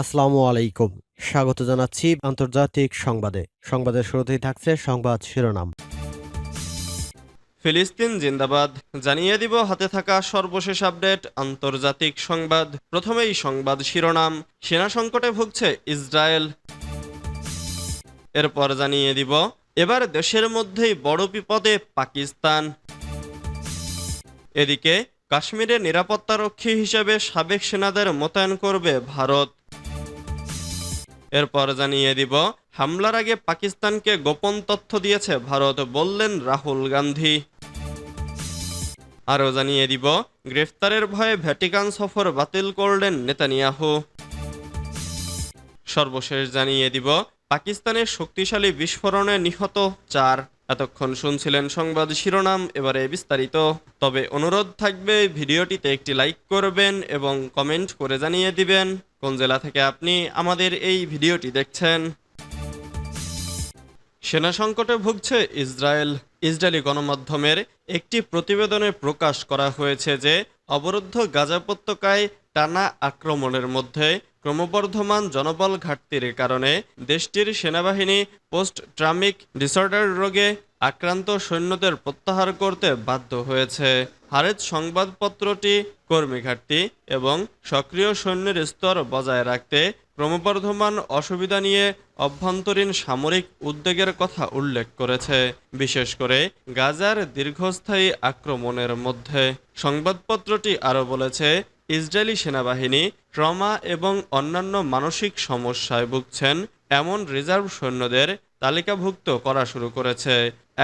আসসালামু আলাইকুম। স্বাগত জানাচ্ছি আন্তর্জাতিক সংবাদে। সংবাদের শুরুতেই থাকছে সংবাদ শিরোনাম। ফিলিস্তিন জিন্দাবাদ। জানিয়ে দিব হাতে থাকা সর্বশেষ আপডেট, আন্তর্জাতিক সংবাদ। প্রথমেই সংবাদ শিরোনাম। সেনা সংকটে ভুগছে ইসরায়েল। এরপর জানিয়ে দিব, এবার দেশের মধ্যেই বড় বিপদে পাকিস্তান। এদিকে, কাশ্মীরে নিরাপত্তারক্ষী হিসেবে সাবেক সেনাদের মোতায়েন করবে ভারত। এরপর জানিয়ে দিব, হামলার আগে পাকিস্তানকে গোপন তথ্য দিয়েছে ভারত, বললেন রাহুল গান্ধী। আরও জানিয়ে দিব, গ্রেফতারের ভয়ে ভ্যাটিকান সফর বাতিল করলেন নেতানিয়াহু। সর্বশেষ জানিয়ে দিব, পাকিস্তানের শক্তিশালী বিস্ফোরণে নিহত চার। এতক্ষণ শুনছিলেন সংবাদ শিরোনাম, এবারে বিস্তারিত। তবে অনুরোধ থাকবে, ভিডিওটিতে একটি লাইক করবেন এবং কমেন্ট করে জানিয়ে দিবেন। কোন জেলা থেকে আপনি আমাদের এই ভিডিওটি দেখছেন? সেনা সংকটে ভুগছে ইসরায়েল। ইসরায়েলি গণমাধ্যমের একটি প্রতিবেদনে প্রকাশ করা হয়েছে যে, অবরুদ্ধ গাজা উপত্যকায় টানা আক্রমণের মধ্যে ক্রমবর্ধমান জনবল ঘাটতির কারণে দেশটির সেনাবাহিনী পোস্ট ট্রামিক ডিসঅর্ডার রোগে আক্রান্ত সৈন্যদের প্রত্যাহার করতে বাধ্য হয়েছে। হারেজ সংবাদপত্রটি কর্মী ঘাটতি এবং সক্রিয় সৈন্যের স্তর বজায় রাখতে ক্রমবর্ধমান অসুবিধা নিয়ে অভ্যন্তরীণ সামরিক উদ্বেগের কথা উল্লেখ করেছে, বিশেষ করে গাজার দীর্ঘস্থায়ী আক্রমণের মধ্যে। সংবাদপত্রটি আরও বলেছে, ইসরায়েলি সেনাবাহিনী ট্রমা এবং অন্যান্য মানসিক সমস্যায় ভুগছেন এমন রিজার্ভ সৈন্যদের তালিকাভুক্ত করা শুরু করেছে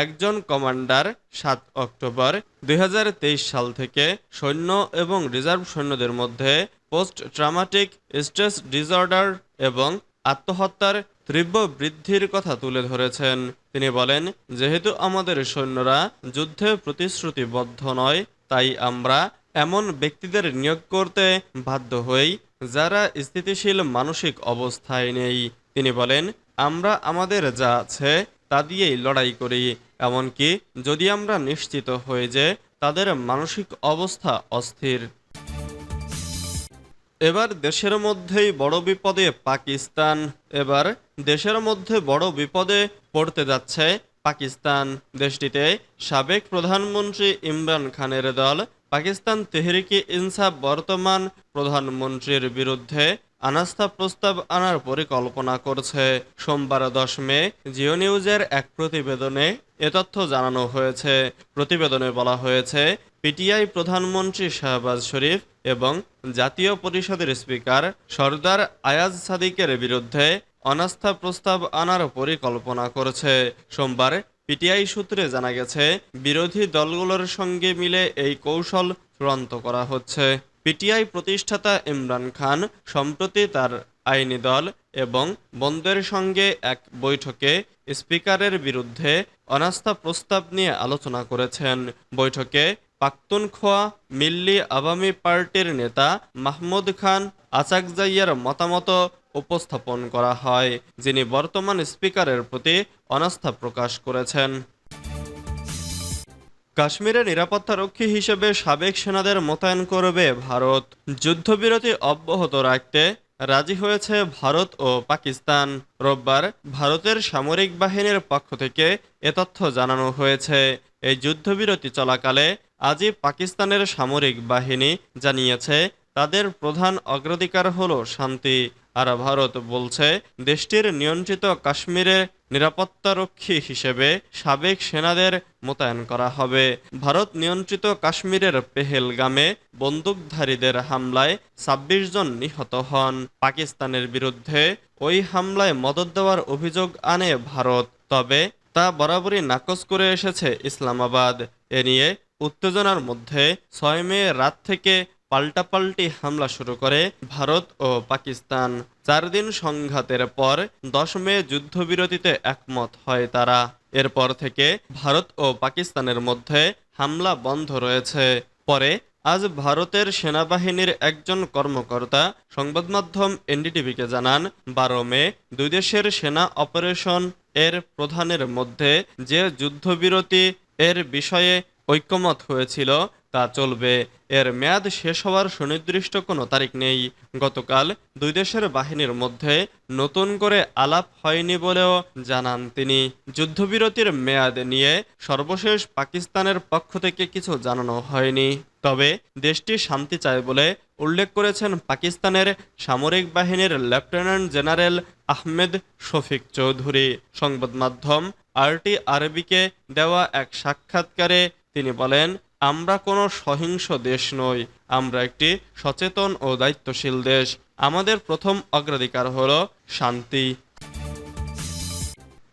একজন কমান্ডার সাত অক্টোবর দুই হাজার তেইশ সাল থেকে সৈন্য এবং রিজার্ভ সৈন্যদের মধ্যে পোস্ট ট্রামাটিক স্ট্রেস ডিসঅর্ডার এবং আত্মহত্যার তীব্র বৃদ্ধির কথা তুলে ধরেছেন। তিনি বলেন, যেহেতু আমাদের সৈন্যরা যুদ্ধে প্রতিশ্রুতিবদ্ধ নয়, তাই আমরা এমন ব্যক্তিদের নিয়োগ করতে বাধ্য হই যারা স্থিতিশীল মানসিক অবস্থায় নেই। তিনি বলেন আমরা আমাদের যা আছে তা দিয়েই লড়াই করি। এমনকি যদি আমরা নিশ্চিত হই যে তাদের মানসিক অবস্থা অস্থির। এবার দেশের মধ্যেই বড় বিপদে পাকিস্তান। এবার দেশের মধ্যে বড় বিপদে পড়তে যাচ্ছে পাকিস্তান। দেশটিতে সাবেক প্রধানমন্ত্রী ইমরান খানের দল পাকিস্তান তেহরিকি ইনসাফ বর্তমান প্রধানমন্ত্রীর বিরুদ্ধে আনাস্থা প্রস্তাব আনার পরিকল্পনা করছে। সোমবার দশ মে জিও নিউজের এক প্রতিবেদনে এ তথ্য জানানো হয়েছে। প্রতিবেদনে বলা হয়েছে, পিটিআই প্রধানমন্ত্রী শাহবাজ শরীফ এবং জাতীয় পরিষদের স্পিকার সর্দার আয়াজ সাদিকের বিরুদ্ধে অনাস্থা প্রস্তাব আনার পরিকল্পনা করেছে। সোমবার পিটিআই সূত্রে জানা গেছে, বিরোধী দলগুলোর সঙ্গে মিলে এই কৌশল চূড়ান্ত করা হচ্ছে। পিটিআই প্রতিষ্ঠাতা ইমরান খান সম্প্রতি তার আইনি দল এবং বন্ধের সঙ্গে এক বৈঠকে স্পিকারের বিরুদ্ধে অনাস্থা প্রস্তাব নিয়ে আলোচনা করেছেন। বৈঠকে পাক্তুনখোয়া মিল্লি আওয়ামী পার্টির নেতা মাহমুদ খান আচাকজাইয়ার মতামত উপস্থাপন করা হয়, যিনি বর্তমান স্পিকারের প্রতি অনাস্থা প্রকাশ করেছেন। কাশ্মীরে নিরাপত্তারক্ষী হিসেবে সাবেক সেনাদের মোতায়েন করবে ভারত। যুদ্ধবিরতি অব্যাহত রাখতে রাজি হয়েছে ভারত ও পাকিস্তান। রোববার ভারতের সামরিক বাহিনীর পক্ষ থেকে এ তথ্য জানানো হয়েছে। এই যুদ্ধবিরতি চলাকালে আজই পাকিস্তানের সামরিক বাহিনী জানিয়েছে তাদের প্রধান অগ্রাধিকার হল শান্তি। আর ভারত বলছে, দেশটির নিয়ন্ত্রিত কাশ্মীরে নিরাপত্তারক্ষী হিসেবে সাবেক সেনাদের মোতায়েন করা হবে। ভারত নিয়ন্ত্রিত কাশ্মীরের পেহেলগামে বন্দুকধারীদের হামলায় ২৬ জন নিহত হন। পাকিস্তানের বিরুদ্ধে ওই হামলায় মদত দেওয়ার অভিযোগ আনে ভারত, তবে তা বরাবরই নাকচ করে এসেছে ইসলামাবাদ। এ নিয়ে উত্তেজনার মধ্যে ছয় মে রাত থেকে পাল্টাপাল্টি হামলা শুরু করে ভারত ও পাকিস্তান। চার দিন সংঘাতের পর দশ মে যুদ্ধবিরতিতে একমত হয় তারা। এরপর থেকে ভারত ও পাকিস্তানের মধ্যে হামলা বন্ধ রয়েছে। পরে আজ ভারতের সেনাবাহিনীর একজন কর্মকর্তা সংবাদ মাধ্যম এনডিটিভিকে জানান, বারো মে দুই দেশের সেনা অপারেশন এর প্রধানের মধ্যে যে যুদ্ধবিরতি এর বিষয়ে ঐক্যমত হয়েছিল, তা চলবে। এর মেয়াদ শেষ হওয়ার সুনির্দিষ্ট কোনো তারিখ নেই। গতকাল দুই দেশের বাহিনীর মধ্যে নতুন করে আলাপ হয়নি বলেও জানান তিনি। যুদ্ধবিরতির মেয়াদ নিয়ে সর্বশেষ পাকিস্তানের পক্ষ থেকে কিছু জানানো হয়নি। তবে দেশটি শান্তি চায় বলে উল্লেখ করেছেন পাকিস্তানের সামরিক বাহিনীর লেফটেন্যান্ট জেনারেল আহমেদ শফিক চৌধুরী। সংবাদ মাধ্যম আরটি আরবিকে দেওয়া এক সাক্ষাৎকারে তিনি বলেন, আমরা কোনো সহিংস দেশ নই। আমরা একটি সচেতন ও দায়িত্বশীল দেশ। আমাদের প্রথম অগ্রাধিকার হল শান্তি।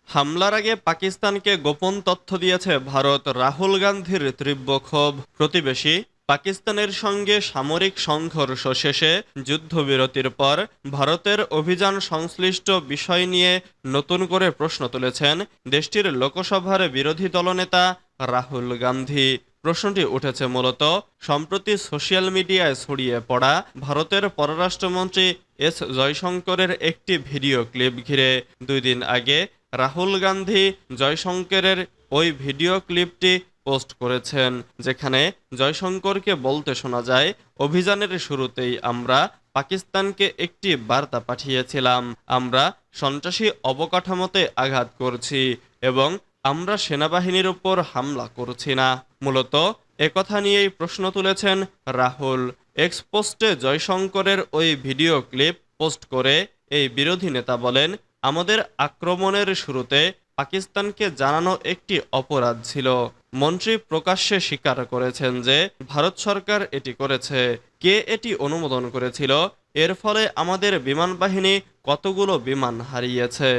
হামলার আগে পাকিস্তানকে গোপন তথ্য দিয়েছে ভারত রাহুল গান্ধীর তীব্র ক্ষোভ। প্রতিবেশী পাকিস্তানের সঙ্গে সামরিক সংঘর্ষ শেষে যুদ্ধবিরতির পর ভারতের অভিযান সংশ্লিষ্ট বিষয় নিয়ে নতুন করে প্রশ্ন তুলেছেন দেশটির লোকসভার বিরোধী দলনেতা রাহুল গান্ধী। প্রশ্নটি উঠেছে মূলত, সম্প্রতি সোশ্যাল মিডিয়ায় ছড়িয়ে পড়া ভারতের পররাষ্ট্রমন্ত্রী এস জয়শঙ্করের একটি ভিডিও ক্লিপ ঘিরে। দুই দিন আগে রাহুল গান্ধী জয়শঙ্করের ওই ভিডিও ক্লিপটি পোস্ট করেছেন, যেখানে জয়শঙ্করকে বলতে শোনা যায়, অভিযানের শুরুতেই আমরা পাকিস্তানকে একটি বার্তা পাঠিয়েছিলাম। আমরা সন্ত্রাসী অবকাঠামোতে আঘাত করছি এবং আমরা সেনাবাহিনীর উপর হামলা করছি না। মূলত একথা নিয়েই প্রশ্ন তুলেছেন রাহুল। এক্সপোস্টে জয়শঙ্করের ওই ভিডিও ক্লিপ পোস্ট করে এই বিরোধী নেতা বলেন, আমাদের আক্রমণের শুরুতে পাকিস্তানকে জানানো একটি অপরাধ ছিল। মন্ত্রী প্রকাশ্যে স্বীকার করেছেন যে ভারত সরকার এটি করেছে। কে এটি অনুমোদন করেছিল? এর ফলে আমাদের বিমান বাহিনী কতগুলো বিমান হারিয়েছে?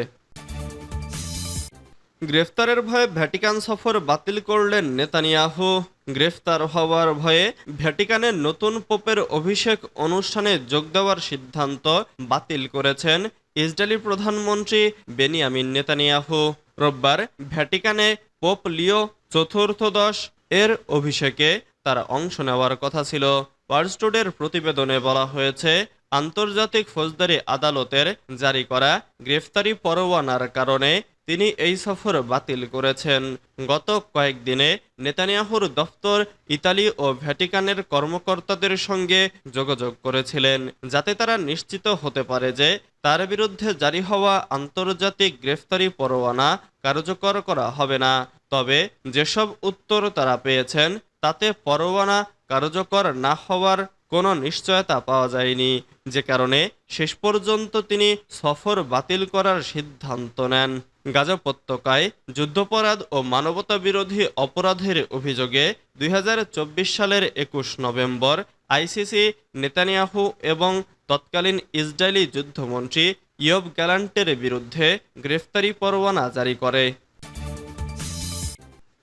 গ্রেফতারের ভয়ে ভ্যাটিকান সফর বাতিল করলেন নেতানিয়াহু। গ্রেফতার হওয়ার ভয়ে ভ্যাটিকানের নতুন পোপের অভিষেক অনুষ্ঠানে যোগ দেওয়ার সিদ্ধান্ত বাতিল করেছেন ইসরায়েলি প্রধানমন্ত্রী বেনিয়ামিন নেতানিয়াহু। রোববার ভ্যাটিকানে পোপ লিও চতুর্থদশ এর অভিষেকে তার অংশ নেওয়ার কথা ছিল। ওয়ার্ডস্টোডের প্রতিবেদনে বলা হয়েছে, আন্তর্জাতিক ফৌজদারি আদালতের জারি করা গ্রেফতারি পরোয়ানার কারণে তিনি এই সফর বাতিল করেছেন। গত কয়েকদিনে নেতানিয়াহুর দফতর ইতালি ও ভ্যাটিকানের কর্মকর্তাদের সঙ্গে যোগাযোগ করেছিলেন, যাতে তারা নিশ্চিত হতে পারে যে তার বিরুদ্ধে জারি হওয়া আন্তর্জাতিক গ্রেফতারি পরোয়ানা কার্যকর করা হবে না। তবে যেসব উত্তর তারা পেয়েছেন, তাতে পরোয়ানা কার্যকর না হওয়ার কোনো নিশ্চয়তা পাওয়া যায়নি। যে কারণে শেষ পর্যন্ত তিনি সফর বাতিল করার সিদ্ধান্ত নেন। গাজা উপত্যকায় যুদ্ধপরাধ ও মানবতা বিরোধী অপরাধের অভিযোগে দুই হাজার চব্বিশ সালের একুশ নভেম্বর আইসিসি, নেতানিয়াহু এবং তৎকালীন ইসরায়েলি যুদ্ধমন্ত্রী ইয়ব গ্যালান্টের বিরুদ্ধে গ্রেফতারি পরোয়ানা জারি করে।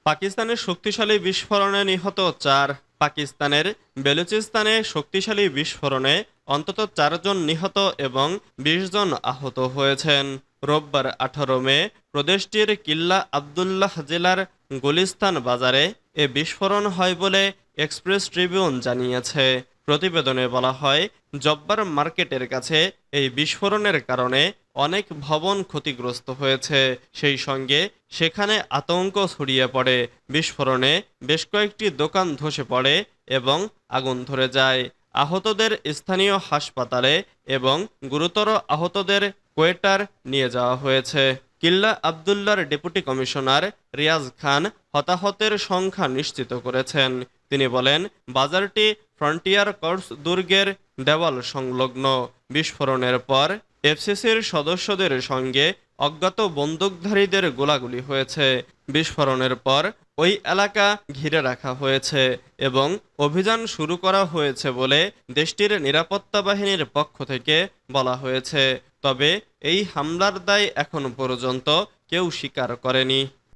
পাকিস্তানের শক্তিশালী বিস্ফোরণে নিহত চার পাকিস্তানের বেলুচিস্তানে শক্তিশালী বিস্ফোরণে অন্তত চারজন নিহত এবং বিশ জন আহত হয়েছেন। রোববার আঠারো মে প্রদেশটির কিল্লা আবদুল্লাহ জেলার গুলিস্তান বাজারে এ বিস্ফোরণ হয় বলে এক্সপ্রেস ট্রিবিউন জানিয়েছে। প্রতিবেদনে বলা হয়, জব্বার মার্কেটের কাছে এই বিস্ফোরণের কারণে অনেক ভবন ক্ষতিগ্রস্ত হয়েছে। সেই সঙ্গে সেখানে আতঙ্ক ছড়িয়ে পড়ে। বিস্ফোরণে বেশ কয়েকটি দোকান ধসে পড়ে এবং আগুন ধরে যায়। আহতদের স্থানীয় হাসপাতালে এবং গুরুতর আহতদের কোয়েটার নিয়ে যাওয়া হয়েছে। কিল্লা আবদুল্লার ডেপুটি কমিশনার রিয়াজ খান হতাহতের সংখ্যা নিশ্চিত করেছেন। তিনি বলেন, বাজারটি ফ্রন্টিয়ার কর্স দুর্গের দেওয়াল সংলগ্ন। বিস্ফোরণের পর এফসিসির সদস্যদের সঙ্গে অজ্ঞাত বন্দুকধারীদের গোলাগুলি হয়েছে। বিস্ফোরণের পর ওই এলাকা ঘিরে রাখা হয়েছে এবং অভিযান শুরু করা হয়েছে বলে দেশটির নিরাপত্তা বাহিনীর পক্ষ থেকে বলা হয়েছে। তবে এই হামলার দায় এখন পর্যন্ত কেউ স্বীকার করেনি।